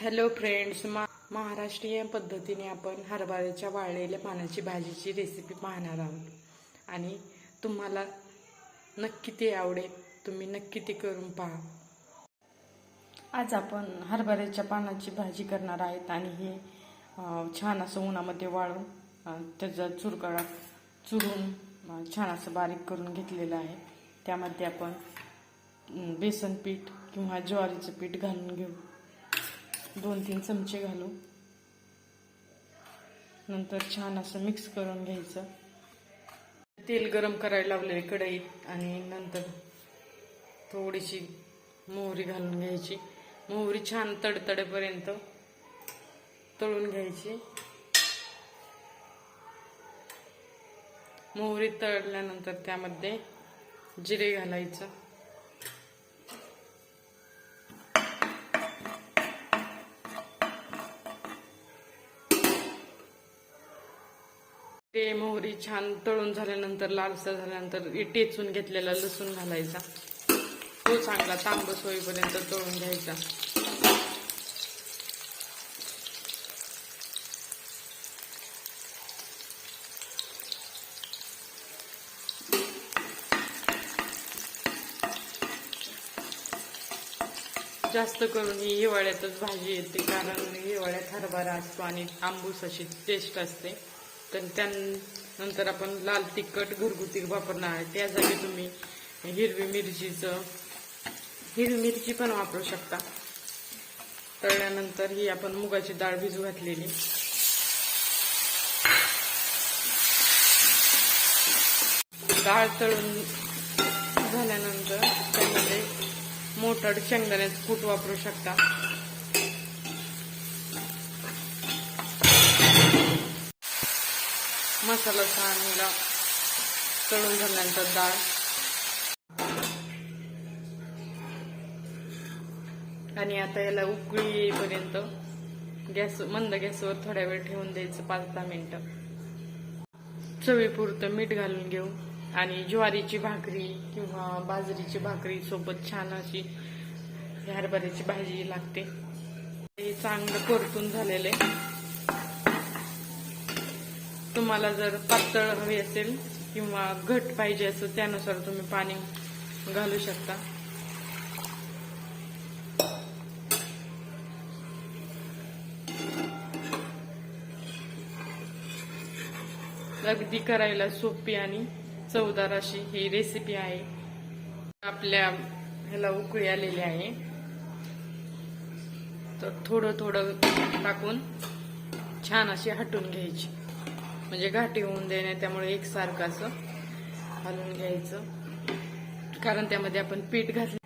Hello friends मा महाराष्ट्रीय पद्धतीने आपण हरभऱ्याच्या वाळलेल्या पानाची भाजीची रेसिपी पाहणार आहोत. आणि तुम्हाला नक्की ते आवडेल तुम्ही नक्की ते करून पहा. आज आपण हरभऱ्याच्या पानाची भाजी करणार आहेत आणि हे छान असं उन्हामध्ये वाळून त्याचा चुरगळा चुरून छान असं बारीक करून घेतलेलं आहे. त्यामध्ये आपण बेसन पीठ किंवा ज्वारीचं पीठ घालून घेऊ. दोन तीन चमचे घालू. नंतर छान असं मिक्स करून घ्यायचं. तेल गरम करायला लावलेली कढईत आणि नंतर थोडीशी मोहरी घालून घ्यायची. मोहरी छान तडतडेपर्यंत तळून घ्यायची. मोहरी तळल्यानंतर त्यामध्ये जिरे घालायचं. ते मोहरी छान तळून झाल्यानंतर लालसर झाल्यानंतर टेचून घेतलेला लसूण घालायचा. तो चांगला तांबस होईपर्यंत तळून घ्यायचा. जास्त करून ही हिवाळ्यातच भाजी येते कारण हिवाळ्यात हरभरा असतो आणि आंबूस अशी टेस्ट असते. तर त्यानंतर आपण लाल तिखट घरगुती वापरणार आहे. त्या जागी तुम्ही हिरवी मिरचीचं हिरवी मिरची पण वापरू शकता. तळल्यानंतर ही आपण मुगाची डाळ भिजू घातलेली. डाळ तळून झाल्यानंतर त्यामध्ये मोठाड शेंगदाण्याचं कूट वापरू शकता. मसाला चांगला तळून झाल्यानंतर डाळ. आणि आता याला उकळी येईपर्यंत गॅस मंद गॅसवर थोड्या वेळ ठेवून द्यायचं पाच दहा मिनटं. चवीपुरतं मीठ घालून घेऊ. आणि ज्वारीची भाकरी किंवा बाजरीची भाकरी सोबत छान अशी हरभऱ्याची भाजी लागते. हे चांगलं परतून झालेलं आहे. तुम्हाला जर पातळ हवी असेल किंवा घट पाहिजे असेल त्यानुसार तुम्ही पाणी घालू शकता. अगदी करायला सोपी आणि चवदार अशी ही रेसिपी आहे. आपल्या ह्याला उकळी आलेली आहे. तर थोडं थोडं टाकून छान अशी हटून घ्यायची. म्हणजे घाटी होऊन देणे त्यामुळे एकसारखं असं हलवून घ्यायचं. कारण त्यामध्ये आपण पीठ घातलं